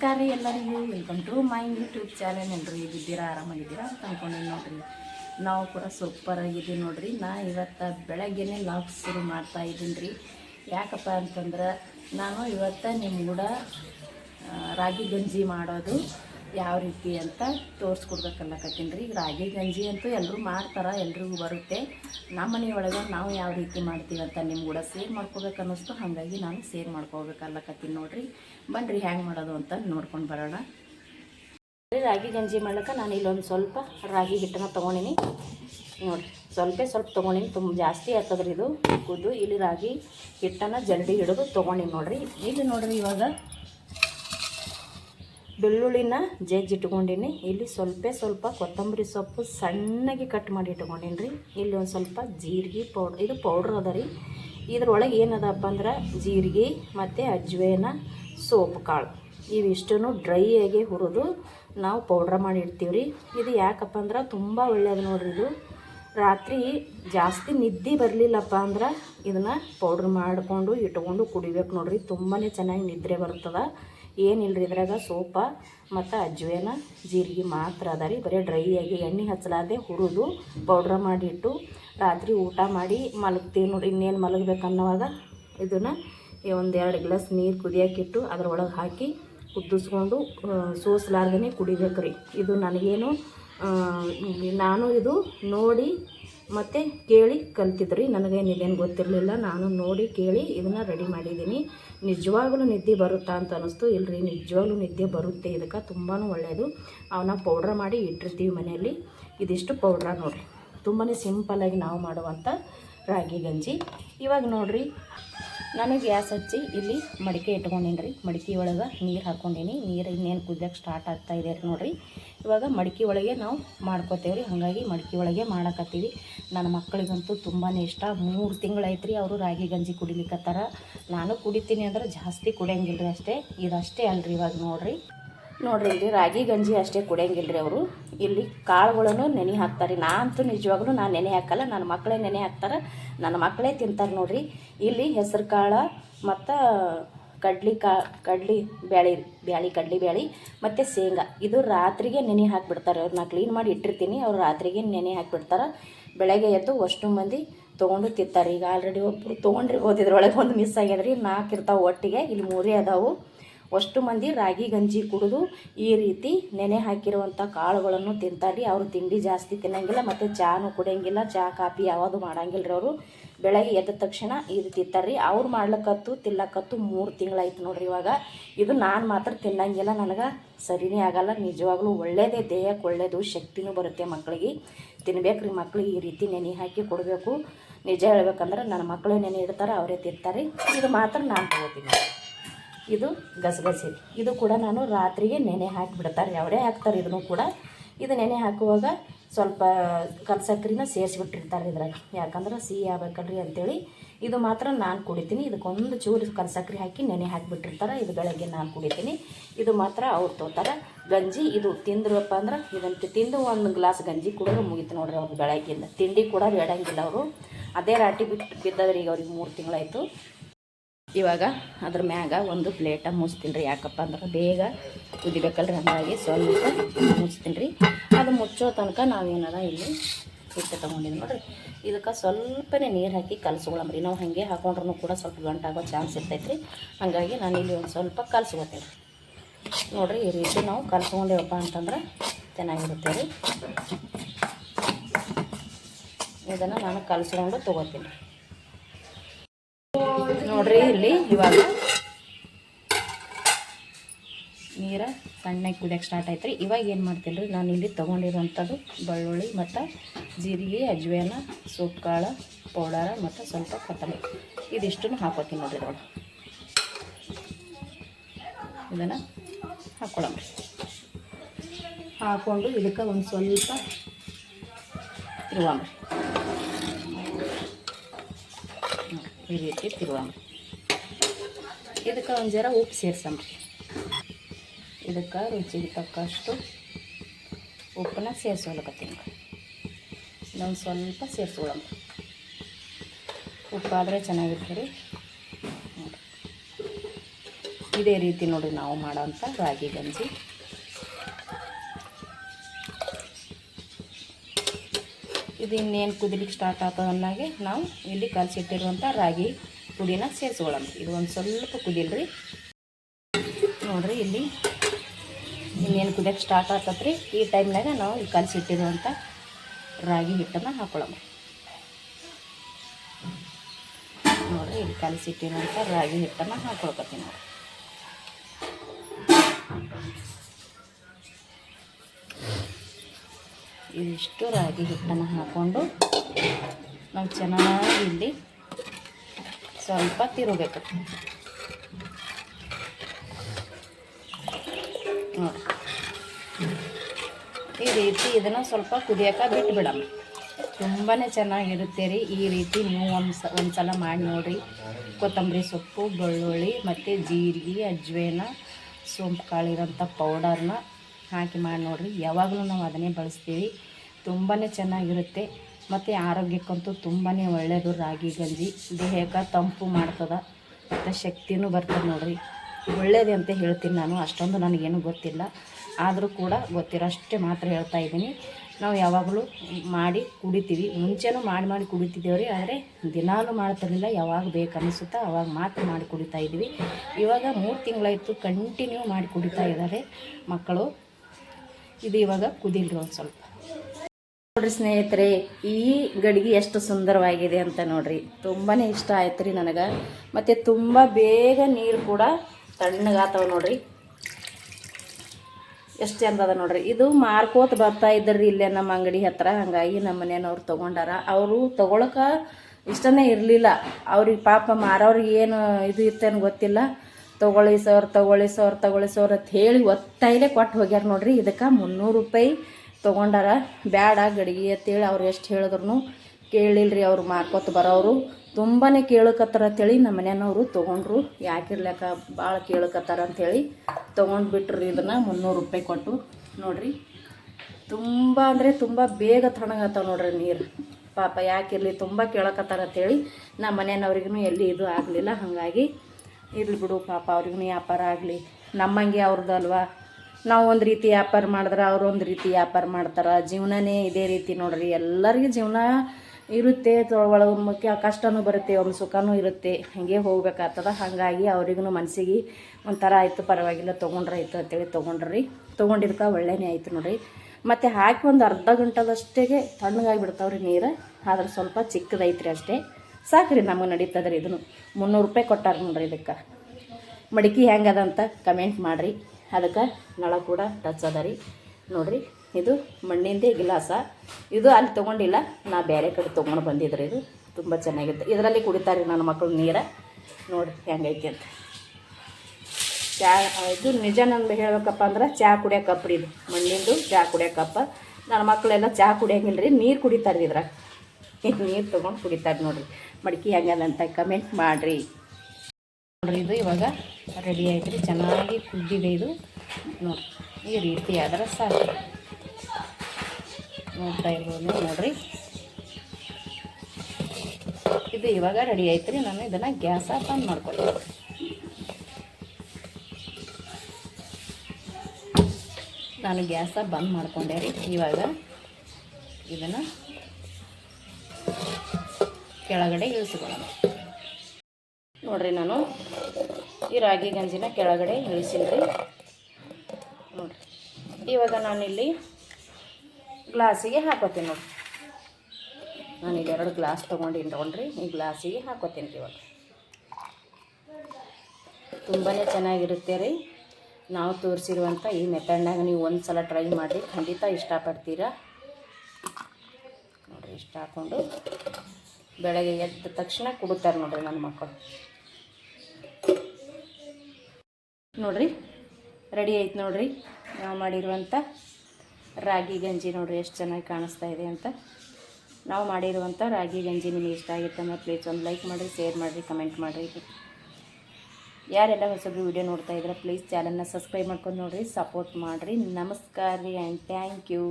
ನಮಸ್ಕಾರ ಎಲ್ಲರಿಗೂ welcome to my YouTube channel ರೀ ಇದ್ದೀರಾ ಆರಾಮಾಗಿದ್ದೀರಾ? ಅಂತ ಅನ್ಕೊಂಡೀನಿ ನೋಡಿರಿ. ನಾವು ಕೂಡ ಸೂಪರ್ ಆಗಿದ್ದೀವಿ ನೋಡ್ರಿ. ನಾ ಇವತ್ತು ಬೆಳಗ್ಗೆನೇ ಲಾಕ್ ಶುರು ಮಾಡ್ತಾ ಇದ್ದೀನಿ ರೀ. ಯಾಕಪ್ಪ ಅಂತಂದ್ರೆ, ನಾನು ಇವತ್ತು ನಿಮ್ಮ ಕೂಡ ರಾಗಿ ಗಂಜಿ ಮಾಡೋದು. ಯಾವ ರೀತಿ ಅಂತ ತೋರಿಸ್ಕೊಡ್ಬೇಕಲ್ಲಕತ್ತೀನಿ ರೀ ರಾಗಿ, ಗಂಜಿ ಅಂತೂ ಎಲ್ಲರೂ ಮಾಡ್ತಾರೆ, ಎಲ್ರಿಗೂ ಬರುತ್ತೆ. ನಮ್ಮ ಮನೆಯೊಳಗೆ ನಾವು ಯಾವ ರೀತಿ ಮಾಡ್ತೀವಿ ಅಂತ ನಿಮ್ಮ ಕೂಡ ಸೇರ್ ಮಾಡ್ಕೋಬೇಕು ಅನ್ನಿಸ್ತು ಹಾಗಾಗಿ ನಾನು ಸೇರ್ ಮಾಡ್ಕೋಬೇಕಲ್ಲಕತ್ತೀನಿ ನೋಡಿರಿ. ಬನ್ನಿರಿ ಹ್ಯಾಂಗೆ ಮಾಡೋದು ಅಂತ ನೋಡ್ಕೊಂಡು ಬರೋಣ. ರಾಗಿ, ಗಂಜಿ ಮಾಡ್ಲಿಕ್ಕೆ ನಾನು ಇಲ್ಲೊಂದು ಸ್ವಲ್ಪ ರಾಗಿ ಹಿಟ್ಟನ್ನು ತೊಗೊಂಡಿನಿ. ನೋಡಿರಿ, ಸ್ವಲ್ಪ ಸ್ವಲ್ಪ ತೊಗೊಂಡಿನಿ, ತುಂಬ ಜಾಸ್ತಿ ಆಗ್ತದ್ರಿ ಇದು. ಕುದ್ದು ಇಲ್ಲಿ ರಾಗಿ ಹಿಟ್ಟನ್ನು ಜಲ್ದಿ ಹಿಡಿದು ತೊಗೊಂಡಿನಿ ನೋಡಿರಿ. ಇಲ್ಲಿ ನೋಡ್ರಿ ಇವಾಗ ಬೆಳ್ಳುಳ್ಳಿನ ಜಜ್ಜಿ ಇಟ್ಕೊಂಡಿನಿ. ಇಲ್ಲಿ ಸ್ವಲ್ಪ ಸ್ವಲ್ಪ ಕೊತ್ತಂಬರಿ ಸೊಪ್ಪು ಸಣ್ಣಗೆ ಕಟ್ ಮಾಡಿ ಇಟ್ಕೊಂಡೀನಿ ರೀ ಇಲ್ಲಿ ಒಂದು ಸ್ವಲ್ಪ ಜೀರಿಗೆ ಪೌಡ್ರ್ ಇದು ಪೌಡ್ರ್ ಅದ ರೀ. ಇದ್ರೊಳಗೆ ಏನದಪ್ಪ ಅಂದ್ರೆ ಜೀರಿಗೆ ಮತ್ತು ಅಜ್ವೇನ ಸೋಪು ಕಾಳು. ಇವಿಷ್ಟೂ ಡ್ರೈ ಆಗಿ ಹುರಿದು ನಾವು ಪೌಡ್ರ್ ಮಾಡಿ ಇಡ್ತೀವಿ ರೀ. ಇದು ಯಾಕಪ್ಪ ಅಂದ್ರೆ ತುಂಬ ಒಳ್ಳೆಯದು ನೋಡ್ರಿ ಇದು. ರಾತ್ರಿ ಜಾಸ್ತಿ ನಿದ್ದೆ ಬರಲಿಲ್ಲಪ್ಪ ಅಂದ್ರೆ ಇದನ್ನು ಪೌಡ್ರ್ ಮಾಡಿಕೊಂಡು ಇಟ್ಕೊಂಡು ಕುಡಿಬೇಕು ನೋಡ್ರಿ. ತುಂಬಾ ಚೆನ್ನಾಗಿ ನಿದ್ರೆ ಬರ್ತದೆ. ಏನಿಲ್ಲರಿ ಇದ್ರಾಗ? ಸೋಪ ಮತ್ತು ಅಜ್ವೇನ, ಜೀರಿಗೆ ಮಾತ್ರ ಅದ ರೀ. ಬರೀ ಡ್ರೈ ಆಗಿ ಎಣ್ಣೆ ಹಚ್ಚಲಾದೆ ಹುರಿದು ಪೌಡ್ರ್ ಮಾಡಿಟ್ಟು ರಾತ್ರಿ ಊಟ ಮಾಡಿ ಮಲಗ್ತೀವಿ ನೋಡಿ ಇನ್ನೇನು ಮಲಗ್ಬೇಕು ಅನ್ನೋವಾಗ ಇದನ್ನು ಒಂದು ಎರಡು ಗ್ಲಾಸ್ ನೀರು ಕುದಿಯೋಕ್ಕಿಟ್ಟು ಅದರೊಳಗೆ ಹಾಕಿ ಕುದಿಸ್ಕೊಂಡು ಸೋಸ್ಲಾರ್ದೇ ಕುಡಿಬೇಕು ರೀ ಇದು ನನಗೇನು ನಾನು ಇದು ನೋಡಿ ಮತ್ತು ಕೇಳಿ ಕಲ್ತಿದ್ರಿ. ನನಗೇನು ಇದೇನು ಗೊತ್ತಿರಲಿಲ್ಲ. ನಾನು ನೋಡಿ ಕೇಳಿ ಇದನ್ನು ರೆಡಿ ಮಾಡಿದ್ದೀನಿ. ನಿಜವಾಗ್ಲೂ ನಿದ್ದೆ ಬರುತ್ತಾ ಅಂತ ಅನ್ನಿಸ್ತು. ಇಲ್ಲರಿ ನಿಜವಾಗ್ಲೂ ನಿದ್ದೆ ಬರುತ್ತೆ. ಇದಕ್ಕೆ ತುಂಬಾ ಒಳ್ಳೆಯದು ಅವನ್ನ ಪೌಡ್ರ್ ಮಾಡಿ ಇಟ್ಟಿರ್ತೀವಿ ಮನೆಯಲ್ಲಿ. ಇದಿಷ್ಟು ಪೌಡ್ರ ನೋಡಿರಿ. ತುಂಬಾ ಸಿಂಪಲ್ಲಾಗಿ ನಾವು ಮಾಡುವಂಥ ರಾಗಿ ಗಂಜಿ. ಇವಾಗ ನೋಡಿರಿ ನಾನು ಗ್ಯಾಸ್ ಹಚ್ಚಿ ಇಲ್ಲಿ ಮಡಿಕೆ ಇಟ್ಕೊಂಡೇನಿ ರೀ ಮಡಿಕೆ ಒಳಗೆ ನೀರು ಹಾಕ್ಕೊಂಡೇನಿ ನೀರು ಇನ್ನೇನು ಕುದಿಯೋಕೆ ಸ್ಟಾರ್ಟ್ ಆಗ್ತಾ ಇದೆ ರೀ ನೋಡಿರಿ. ಇವಾಗ ಮಡಿಕೆ ಒಳಗೆ ನಾವು ಮಾಡ್ಕೋತೇವೆ ರೀ ಹಾಗಾಗಿ ಮಡಿಕೆ ಒಳಗೆ ಮಾಡಕತ್ತೀವಿ. ನನ್ನ ಮಕ್ಕಳಿಗಂತೂ ತುಂಬಾ ಇಷ್ಟ. ಮೂರು ತಿಂಗಳಾಯ್ತು ರೀ ಅವರು ರಾಗಿ ಗಂಜಿ ಕುಡಿಲಿಕ್ಕತ್ತಾರ ನಾನು ಕುಡಿತೀನಿ ಅಂದ್ರೆ ಜಾಸ್ತಿ ಕುಡಿಯಂಗಿಲ್ಲ ರೀ ಅಷ್ಟೇ. ಇದಷ್ಟೇ ಅಲ್ರಿ ಇವಾಗ ನೋಡಿರಿ. ನೋಡ್ರಿ ರಾಗಿ ಗಂಜಿ ಅಷ್ಟೇ ಕುಡಿಯಂಗಿಲ್ಲ ರೀ ಅವರು. ಇಲ್ಲಿ ಕಾಳುಗಳನ್ನು ನೆನೆ ಹಾಕ್ತಾರೆ. ನಾ ಅಂತೂ ನಿಜವಾಗ್ಲೂ ನಾನು ನೆನೆ ಹಾಕಲ್ಲ. ನನ್ನ ಮಕ್ಕಳೇ ನೆನೆ ಹಾಕ್ತಾರೆ. ನನ್ನ ಮಕ್ಕಳೇ ತಿಂತಾರೆ ನೋಡ್ರಿ. ಇಲ್ಲಿ ಹೆಸರು ಕಾಳು ಮತ್ತು ಕಡ್ಲಿ ಕಾ, ಕಡ್ಲಿ ಬ್ಯಾಳಿ ಬ್ಯಾಳಿ, ಕಡ್ಲಿ ಬ್ಯಾಳಿ ಮತ್ತು ಶೇಂಗಾ. ಇದು ರಾತ್ರಿಗೆ ನೆನೆ ಹಾಕಿಬಿಡ್ತಾರೆ. ಅವ್ರು ನಾ ಕ್ಲೀನ್ ಮಾಡಿ ಇಟ್ಟಿರ್ತೀನಿ. ಅವ್ರು ರಾತ್ರಿಗೆ ನೆನೆ ಹಾಕಿಬಿಡ್ತಾರೆ. ಬೆಳಗ್ಗೆ ಎದ್ದು ಅಷ್ಟು ಮಂದಿ ತೊಗೊಂಡು ತಿಂತಾರೆ. ಈಗ ಆಲ್ರೆಡಿ ಒಬ್ಬರು ತೊಗೊಂಡ್ರಿ ಓದಿದ್ರೊಳಗೆ ಒಂದು ಮಿಸ್ ಆಗ್ಯದ್ರಿ. ನಾಲ್ಕು ಇರ್ತಾವೆ ಒಟ್ಟಿಗೆ. ಇಲ್ಲಿ ಮೂರೇ ಅದಾವು. ಅಷ್ಟು ಮಂದಿ ರಾಗಿ, ಗಂಜಿ ಕುಡಿದು ಈ ರೀತಿ ನೆನೆ ಹಾಕಿರುವಂಥ ಕಾಳುಗಳನ್ನು ತಿಂತಾರೆ ಅವರು ತಿಂಡಿ ಜಾಸ್ತಿ ತಿನ್ನಂಗಿಲ್ಲ, ಮತ್ತು ಚಹಾನು ಕುಡಿಯಂಗಿಲ್ಲ ಚಹಾ ಕಾಫಿ ಯಾವುದು ಮಾಡಂಗಿಲ್ಲ ರೀ ಅವರು. ಬೆಳಗ್ಗೆ ಎದ್ದ ತಕ್ಷಣ ಇದು ತಿಂತಾರೆ ಅವ್ರು ಮಾಡ್ಲಕ್ಕತ್ತು ತಿನ್ಲಕ್ಕತ್ತು ಮೂರು ತಿಂಗಳಾಯ್ತು ನೋಡ್ರಿ ಇವಾಗ. ಇದು ನಾನು ಮಾತ್ರ ತಿನ್ನಂಗಿಲ್ಲ, ನನಗೆ ಸರಿನೇ ಆಗಲ್ಲ. ನಿಜವಾಗ್ಲೂ ಒಳ್ಳೆಯದೇ ದೇಹಕ್ಕೆ ಒಳ್ಳೇದು, ಶಕ್ತಿನೂ ಬರುತ್ತೆ ಮಕ್ಕಳಿಗೆ ತಿನ್ಬೇಕು ರೀ ಮಕ್ಳಿಗೆ ಈ ರೀತಿ ನೆನೆ ಹಾಕಿ ಕೊಡಬೇಕು. ನಿಜ ಹೇಳ್ಬೇಕಂದ್ರೆ ನನ್ನ ಮಕ್ಕಳೇ ನೆನೆ ಇಡ್ತಾರೆ, ಅವರೇ ತಿಂತಾರೆ ಇದು ಮಾತ್ರ ನಾನು ತಗೋತೀನಿ. ಇದು ಗಸಗಸೆ. ಇದು ಕೂಡ ನಾನು ರಾತ್ರಿಗೆ ನೆನೆ ಹಾಕಿಬಿಡ್ತಾರೆ. ಅವರೇ ಹಾಕ್ತಾರೆ, ಇದನ್ನು ಕೂಡ. ಇದು ನೆನೆ ಹಾಕುವಾಗ ಸ್ವಲ್ಪ ಕಲ್ ಸಕ್ಕರೆನ ಸೇರಿಸ್ಬಿಟ್ಟಿರ್ತಾರೆ ಇದ್ರಾಗ ಯಾಕಂದ್ರೆ ಸಿಹಿ ಆಗ್ಬೇಕಲ್ರಿ ಅಂತೇಳಿ. ಇದು ಮಾತ್ರ ನಾನು ಕುಡಿತೀನಿ. ಇದಕ್ಕೊಂದು ಚೂರು ಕಲ್ ಸಕ್ಕರೆ ಹಾಕಿ ನೆನೆ ಹಾಕಿಬಿಟ್ಟಿರ್ತಾರೆ. ಇದು ಬೆಳಗ್ಗೆ ನಾನು ಕುಡಿತೀನಿ. ಇದು ಮಾತ್ರ ಅವ್ರು ತೋತಾರೆ. ಗಂಜಿ, ಇದು ತಿಂದ್ರಪ್ಪ ಅಂದ್ರೆ ಇದನ್ನು ತಿಂದು ಒಂದು ಗ್ಲಾಸ್ ಗಂಜಿ ಕುಡಿದ್ರೆ ಮುಗೀತು ನೋಡ್ರಿ ಅವ್ರು ಬೆಳಗ್ಗಿಂದ ತಿಂಡಿ ಕೂಡ ಬೇಡಂಗಿಲ್ಲ ಅವರು. ಅದೇ ರಾಟಿ ಬಿಟ್ಟು ಬಿದ್ದದ್ರಿ ಈಗ ಅವ್ರಿಗೆ ಮೂರು ತಿಂಗಳಾಯಿತು. ಇವಾಗ ಅದ್ರ ಮ್ಯಾಗ ಒಂದು ಪ್ಲೇಟ ಮುಚ್ತೀನಿ ರೀ. ಯಾಕಪ್ಪ ಅಂದ್ರೆ ಬೇಗ ಕುದಿಬೇಕಲ್ರಿ, ಹಾಗಾಗಿ ಸ್ವಲ್ಪ ಮುಚ್ತೀನಿ ರೀ. ಅದು ಮುಚ್ಚೋ ತನಕ ನಾವೇನಾರ ಇಲ್ಲಿ ಹಿಟ್ಟು ತೊಗೊಂಡಿನಿ ನೋಡಿರಿ. ಇದಕ್ಕೆ ಸ್ವಲ್ಪನೇ ನೀರು ಹಾಕಿ ಕಲಸ್ಕೊಳಮ್ರಿ ನಾವು ಹಾಗೆ ಹಾಕೊಂಡ್ರೂ ಕೂಡ ಸ್ವಲ್ಪ ಗಂಟಾಗೋ ಚಾನ್ಸ್ ಇರ್ತೈತೆ ರೀ ಹಾಗಾಗಿ ನಾನು ಇಲ್ಲಿ ಒಂದು ಸ್ವಲ್ಪ ಕಲಸ್ಕೊತೀನಿ ನೋಡಿರಿ, ಈ ರೀತಿ ನಾವು ಕಲಸ್ಕೊಂಡೇವಪ್ಪ ಅಂತಂದ್ರೆ ಚೆನ್ನಾಗಿರುತ್ತೆ ರೀ. ಇದನ್ನು ನಾನು ಕಲಸ್ಕೊಂಡು ತೊಗೋತೀನಿ ನೋಡ್ರಿ ಇಲ್ಲಿ ಇವಾಗ ನೀರ ಸಣ್ಣಕ್ಕೆ ಕುದಿಯಕ್ಕೆ ಸ್ಟಾರ್ಟ್ ಆಯ್ತು ರೀ ಇವಾಗ ಏನು ಮಾಡ್ತೀನಿ ರೀ ನಾನು ಇಲ್ಲಿ ತೊಗೊಂಡಿರೋಂಥದ್ದು ಬೆಳ್ಳುಳ್ಳಿ ಮತ್ತು ಜೀರಿಗೆ, ಅಜ್ವೇನ ಸೊಪ್ಪು ಕಾಳು ಪೌಡರ ಮತ್ತು ಸ್ವಲ್ಪ ಕೊತ್ತಂಬರಿ. ಇದಿಷ್ಟನ್ನು ಹಾಕೋತೀನಿ ನೋಡಿರಿ ನೋಡಿ ಇದನ್ನು ಹಾಕ್ಕೊಳಮ್ರಿ ಹಾಕ್ಕೊಂಡು ಇದಕ್ಕೆ ಒಂದು ಸ್ವಲ್ಪ ತಿರುವಾಮ್ರಿ ಈ ರೀತಿ ತಿರುವಾಮ್ರಿ ಇದಕ್ಕೆ ಒಂದು ಜರ ಉಪ್ಪು ಸೇರ್ಸಮ್ರಿ ಇದಕ್ಕೆ ರುಚಿಗೆ ತಕ್ಕಷ್ಟು ಉಪ್ಪನ್ನ ಸೇರ್ಸೋಲಕತ್ತೀನಿ ನಾವು ಸ್ವಲ್ಪ ಸೇರಿಸ್ಕೊಳ್ಳೋಣ. ಉಪ್ಪಾದರೆ ಚೆನ್ನಾಗಿರ್ತದೆ ಇದೇ ರೀತಿ ನೋಡಿ ನಾವು ಮಾಡೋಂಥ ರಾಗಿ ಗಂಜಿ. ಇದು ಇನ್ನೇನು ಕುದಿಲಿಕ್ಕೆ ಸ್ಟಾರ್ಟ್ ಆಗ್ತದ ಅನ್ನಾಗೆ ನಾವು ಇಲ್ಲಿ ಕಲಸಿಟ್ಟಿರುವಂಥ ರಾಗಿ ಪುಡಿನ ಸೇರಿಸ್ಕೊಳ್ಳೋಣ. ಇದು ಒಂದು ಸ್ವಲ್ಪ ಕುದಿಲ್ರಿ. ನೋಡ್ರಿ ಇಲ್ಲಿ ಇನ್ನೇನು ಕುದಿಯಕ್ಕೆ ಸ್ಟಾರ್ಟ್ ಆಗ್ತತ್ರಿ ಈ ಟೈಮ್ನಾಗ ನಾವು ಇಲ್ಲಿ ಕಲಸಿಟ್ಟಿರುವಂಥ ರಾಗಿ ಹಿಟ್ಟನ್ನು ಹಾಕೊಳ್ಳೋಣ. ನೋಡ್ರಿ ಇಲ್ಲಿ ಕಲಸಿಟ್ಟಿರುವಂಥ ರಾಗಿ ಹಿಟ್ಟನ್ನು ಹಾಕೊಳ್ಕೊತೀನಿ ನೋಡಿ ಇದಿಷ್ಟು ರಾಗಿ ಹಿಟ್ಟನ್ನು ಹಾಕ್ಕೊಂಡು ನಾವು ಚೆನ್ನಾಗಿ ಇಲ್ಲಿ ಸ್ವಲ್ಪ ತಿರುಗಬೇಕು. ನೋಡಿ. ಈ ರೀತಿ ಇದನ್ನು ಸ್ವಲ್ಪ ಕುದಿಯೋಕೆ ಬಿಟ್ಟು ಬಿಡಮ್ಮ ತುಂಬಾ ಚೆನ್ನಾಗಿರುತ್ತೆ ರೀ ಈ ರೀತಿ ನೀವು ಒಂದು ಸ ಒಂದು ಸಲ ಮಾಡಿ ನೋಡಿರಿ. ಕೊತ್ತಂಬರಿ ಸೊಪ್ಪು, ಬೆಳ್ಳುಳ್ಳಿ ಮತ್ತು ಜೀರಿಗೆ, ಅಜ್ವೇನ, ಸೋಂಪು ಕಾಳಿರೋಂಥ ಪೌಡರ್ನ ಹಾಕಿ ಮಾಡಿ ನೋಡಿರಿ. ಯಾವಾಗಲೂ ನಾವು ಅದನ್ನೇ ಬಳಸ್ತೀವಿ. ತುಂಬಾ ಚೆನ್ನಾಗಿರುತ್ತೆ. ಮತ್ತು ಆರೋಗ್ಯಕ್ಕಂತೂ ತುಂಬಾ ಒಳ್ಳೆಯದು ರಾಗಿ ಗಂಜಿ. ದೇಹಕ್ಕೆ ತಂಪು ಮಾಡ್ತದೆ, ಮತ್ತು ಶಕ್ತಿನೂ ಬರ್ತದೆ ನೋಡಿರಿ. ಒಳ್ಳೇದೇ ಅಂತ ಹೇಳ್ತೀನಿ ನಾನು. ಅಷ್ಟೊಂದು ನನಗೇನು ಗೊತ್ತಿಲ್ಲ. ಆದರೂ ಕೂಡ ಗೊತ್ತಿರೋ ಅಷ್ಟೇ ಮಾತ್ರ ಹೇಳ್ತಾ ಇದ್ದೀನಿ. ನಾವು ಯಾವಾಗಲೂ ಮಾಡಿ ಕುಡಿತೀವಿ. ಮುಂಚೆನೂ ಮಾಡಿ ಮಾಡಿ ಕುಡಿತಿದ್ದೇವೆ ರೀ ಆದರೆ ದಿನಾಲೂ ಮಾಡ್ತಿರಲಿಲ್ಲ. ಯಾವಾಗ ಬೇಕು ಅನಿಸುತ್ತಾ ಅವಾಗ ಮಾತ್ರ ಮಾಡಿ ಕುಡಿತಾ ಇದ್ವಿ ಇವಾಗ ಮೂರು ತಿಂಗಳಾಯಿತು ಕಂಟಿನ್ಯೂ ಮಾಡಿ ಕುಡಿತಾ ಇದ್ದಾರೆ ಮಕ್ಕಳು. ಇದು ಇವಾಗ ಕುದಿಲ್ರಿ ಒಂದು ಸ್ವಲ್ಪ. ನೋಡ್ರಿ ಸ್ನೇಹಿತರೆ, ಈ ಗಡಿಗೆ ಎಷ್ಟು ಸುಂದರವಾಗಿದೆ ಅಂತ ನೋಡ್ರಿ. ತುಂಬಾ ಇಷ್ಟ ಆಯ್ತು ರೀ ನನಗೆ. ಮತ್ತು ತುಂಬ ಬೇಗ ನೀರು ಕೂಡ ತಣ್ಣಗಾತವ ನೋಡ್ರಿ. ಎಷ್ಟು ಚಂದದ ನೋಡ್ರಿ. ಇದು ಮಾರ್ಕೋತ ಬರ್ತಾ ಇದ್ರಿ ಇಲ್ಲೇ ನಮ್ಮ ಅಂಗಡಿ ಹತ್ರ. ಹಂಗಾಗಿ ನಮ್ಮ ಮನೆಯವ್ರು ತೊಗೊಂಡಾರ. ಅವರು ತೊಗೊಳಕ ಇಷ್ಟನೇ ಇರಲಿಲ್ಲ. ಅವ್ರಿಗೆ ಪಾಪ ಮಾರೋರಿಗೆ ಏನು ಇದು ಇತ್ತೇನು ಗೊತ್ತಿಲ್ಲ. ತೊಗೊಳ್ಳಿ ಸರ್, ತಗೊಳ್ಳಿ ಸರ್, ತೊಗೊಳ್ಳಿ ಸರ್ ಅಂತ ಹೇಳಿ ಒತ್ತಾಯಿಲೆ ಕೊಟ್ಟು ಹೋಗ್ಯಾರ ನೋಡ್ರಿ. ಇದಕ್ಕೆ ಮುನ್ನೂರು ರೂಪಾಯಿ ತೊಗೊಂಡಾರ ಬ್ಯಾಡ ಗಡಿಗೆ ಅಂತೇಳಿ ಅವ್ರು ಎಷ್ಟು ಹೇಳಿದ್ರು ಕೇಳಿಲ್ರಿ ಅವ್ರು ಮಾರ್ಕೊತ ಬರೋರು ತುಂಬಾ ಕೇಳಕತ್ತಾರ ಅಂತೇಳಿ ನಮ್ಮ ಮನೆಯವರು ತೊಗೊಂಡ್ರು. ಯಾಕಿರ್ಲಕ್ಕ ಭಾಳ ಕೇಳಕತ್ತಾರ ಅಂಥೇಳಿ ತೊಗೊಂಡು ಬಿಟ್ರಿ ಇದನ್ನು ಮುನ್ನೂರು ರೂಪಾಯಿ ಕೊಟ್ಟು. ನೋಡ್ರಿ, ತುಂಬ ಅಂದರೆ ತುಂಬ ಬೇಗ ತಣಗತ್ತಾವ ನೋಡ್ರಿ ನೀರು. ಪಾಪ ಯಾಕಿರಲಿ ತುಂಬ ಕೇಳಕತ್ತಾರ ಅಂತೇಳಿ ನಮ್ಮ ಮನೆಯವ್ರಿಗೂ ಎಲ್ಲಿ ಇದು ಆಗಲಿಲ್ಲ. ಹಾಗಾಗಿ ಇರ್ಲಿ ಬಿಡು ಪಾಪ, ಅವ್ರಿಗೂ ವ್ಯಾಪಾರ ಆಗಲಿ. ನಮ್ಮಂಗೆ ಅವ್ರದ್ದು ಅಲ್ವಾ ನಾವು ಒಂದು ರೀತಿ ವ್ಯಾಪಾರ ಮಾಡಿದ್ರೆ ಅವ್ರು ಒಂದು ರೀತಿ ವ್ಯಾಪಾರ ಮಾಡ್ತಾರೆ. ಜೀವನನೇ ಇದೇ ರೀತಿ ನೋಡ್ರಿ. ಎಲ್ಲರಿಗೂ ಜೀವನ ಇರುತ್ತೆ ಒಳಗೆ ಮುಖ್ಯ ಕಷ್ಟನೂ ಬರುತ್ತೆ, ಒಂದು ಸುಖನೂ ಇರುತ್ತೆ. ಹಾಗೆ ಹೋಗ್ಬೇಕಾಗ್ತದ. ಹಾಗಾಗಿ ಅವ್ರಿಗೂ ಮನಸ್ಸಿಗೆ ಒಂಥರ ಆಯಿತು, ಪರವಾಗಿಲ್ಲ, ತೊಗೊಂಡ್ರೆ ಆಯಿತು ಅಂತೇಳಿ ತೊಗೊಂಡ್ರಿ. ತೊಗೊಂಡಿದ್ಕೆ ಒಳ್ಳೆಯೇ ಆಯಿತು ನೋಡ್ರಿ. ಮತ್ತು ಹಾಕಿ ಒಂದು ಅರ್ಧ ಗಂಟೆದಷ್ಟೇ ತಣ್ಣಗಾಗಿ ಬಿಡ್ತಾವ್ರಿ ನೀರು. ಆದ್ರೆ ಸ್ವಲ್ಪ ಚಿಕ್ಕದೈತ್ರಿ ಅಷ್ಟೇ. ಸಾಕ್ರಿ ನಮಗೆ ನಡೀತದ್ರಿ ಇದನ್ನು. ಮುನ್ನೂರು ರೂಪಾಯಿ ಕೊಟ್ಟಾರ ನೋಡ್ರಿ ಇದಕ್ಕೆ. ಮಡಿಕೆ ಹೆಂಗದಂತ ಕಮೆಂಟ್ ಮಾಡಿರಿ. ಅದಕ್ಕೆ ನಳ ಕೂಡ ಟಚ್ ಅದ ರೀ. ನೋಡಿರಿ, ಇದು ಮಣ್ಣಿಂದೇ ಗಿಲಾಸ. ಇದು ಅಲ್ಲಿ ತೊಗೊಂಡಿಲ್ಲ, ನಾ ಬೇರೆ ಕಡೆ ತೊಗೊಂಡು ಬಂದಿದ್ರಿ ಇದು. ತುಂಬ ಚೆನ್ನಾಗಿತ್ತು. ಇದರಲ್ಲಿ ಕುಡಿತಾರೆ ನನ್ನ ಮಕ್ಕಳು ನೀರ. ನೋಡಿ ಹೆಂಗೈತಿ ಅಂತ. ಚಾ, ಇದು ನಿಜ ನಾನು ಹೇಳ್ಬೇಕಪ್ಪ ಅಂದ್ರೆ ಚಹಾ ಕುಡಿಯೋ ಕಪ್ ರೀ ಇದು. ಮಣ್ಣಿಂದು ಚಹಾ ಕುಡಿಯೋ ಕಪ್ಪ. ನನ್ನ ಮಕ್ಕಳೆಲ್ಲ ಚಹಾ ಕುಡಿಯೋಂಗಿಲ್ಲ ರೀ ನೀರು ಕುಡಿತಾರೆ ಇದ್ರಾಗ. ನೀರು ತೊಗೊಂಡು ಕುಡಿತಾರೆ ನೋಡಿರಿ. ಮಡಿಕೆ ಹೆಂಗದಂತ ಕಮೆಂಟ್ ಮಾಡಿರಿ. ನೋಡ್ರಿ, ಇದು ಇವಾಗ ರೆಡಿ ಆಯ್ತು ರೀ ಚೆನ್ನಾಗಿ ಕುದ್ದಿದೆ ಇದು. ನೋಡಿ ಈ ರೀತಿ ಆದ್ರೆ ಸಾಕು. ನೋಡ್ತಾ ಇರ್ಬೋದು ನೋಡ್ರಿ. ಇದು ಇವಾಗ ರೆಡಿ ಆಯ್ತು ರೀ ನಾನು ಇದನ್ನು ಗ್ಯಾಸ ಬಂದ್ ಮಾಡ್ಕೊಳ್ತೀನಿ. ನಾನು ಗ್ಯಾಸ ಬಂದ್ ಮಾಡ್ಕೊಂಡೆ ರೀ. ಇವಾಗ ಇದನ್ನು ಕೆಳಗಡೆ ಇಳಿಸ್ಕೊಳ್ಳೋಣ. ನೋಡ್ರಿ ನಾನು ಈ ರಾಗಿ ಗಂಜಿನ ಕೆಳಗಡೆ ಇಳಿಸಿಲ್ರಿ. ನೋಡ್ರಿ. ಇವಾಗ ನಾನಿಲ್ಲಿ ಗ್ಲಾಸಿಗೆ ಹಾಕೋತೀನಿ ನೋಡಿ ನಾನೀಗ ಎರಡು ಗ್ಲಾಸ್ ತೊಗೊಂಡಿನಿ ತೊಗೊಂಡ್ರಿ, ಈ ಗ್ಲಾಸಿಗೆ ಹಾಕೋತೀನಿ ಇವಾಗ. ತುಂಬಾ ಚೆನ್ನಾಗಿರುತ್ತೆ ರೀ. ನಾವು ತೋರಿಸಿರುವಂಥ ಈ ಮೆಥಡ್ನಾಗ ನೀವು ಒಂದು ಸಲ ಟ್ರೈ ಮಾಡಿ ಖಂಡಿತ ಇಷ್ಟಪಡ್ತೀರಾ? ನೋಡಿರಿ, ಇಷ್ಟ ಹಾಕ್ಕೊಂಡು ಬೆಳಗ್ಗೆ ಎದ್ದ ತಕ್ಷಣ ಕುಡಿತಾರೆ ನೋಡ್ರಿ ನನ್ನ ಮಕ್ಕಳು ನೋಡ್ರಿ, ರೆಡಿ ಆಯ್ತು ನೋಡ್ರಿ. ನಾವು ಮಾಡಿರುವಂಥ ರಾಗಿ ಗಂಜಿ ನೋಡ್ರಿ ಎಷ್ಟು ಚೆನ್ನಾಗಿ ಕಾಣಿಸ್ತಾ ಇದೆ ಅಂತ. ನಾವು ಮಾಡಿರುವಂಥ ರಾಗಿ ಗಂಜಿ ನಿಮಗೆ ಇಷ್ಟ ಆಗಿತ್ತು ಅಂದರೆ ಪ್ಲೀಸ್ ಒಂದು ಲೈಕ್ ಮಾಡಿರಿ ಶೇರ್ ಮಾಡಿರಿ ಕಮೆಂಟ್ ಮಾಡಿರಿ. ಯಾರೆಲ್ಲ ಹೊಸಬ್ರು ವಿಡಿಯೋ ನೋಡ್ತಾ ಇದ್ರೆ ಪ್ಲೀಸ್ ಚಾನಲ್ನ ಸಬ್ಸ್ಕ್ರೈಬ್ ಮಾಡ್ಕೊಂಡು ನೋಡಿರಿ ಸಪೋರ್ಟ್ ಮಾಡಿರಿ. ನಮಸ್ಕಾರ ರೀ ಆ್ಯಂಡ್ ಥ್ಯಾಂಕ್ ಯು